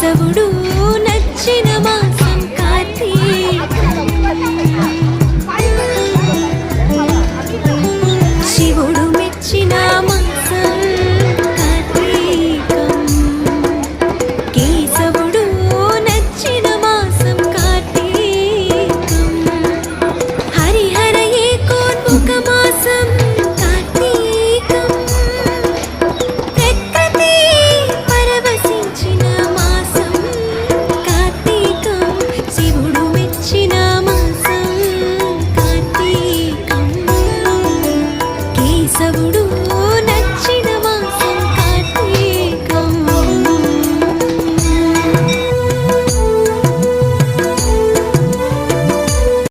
కేశవుడు నచ్చిన మాస వాసవుడు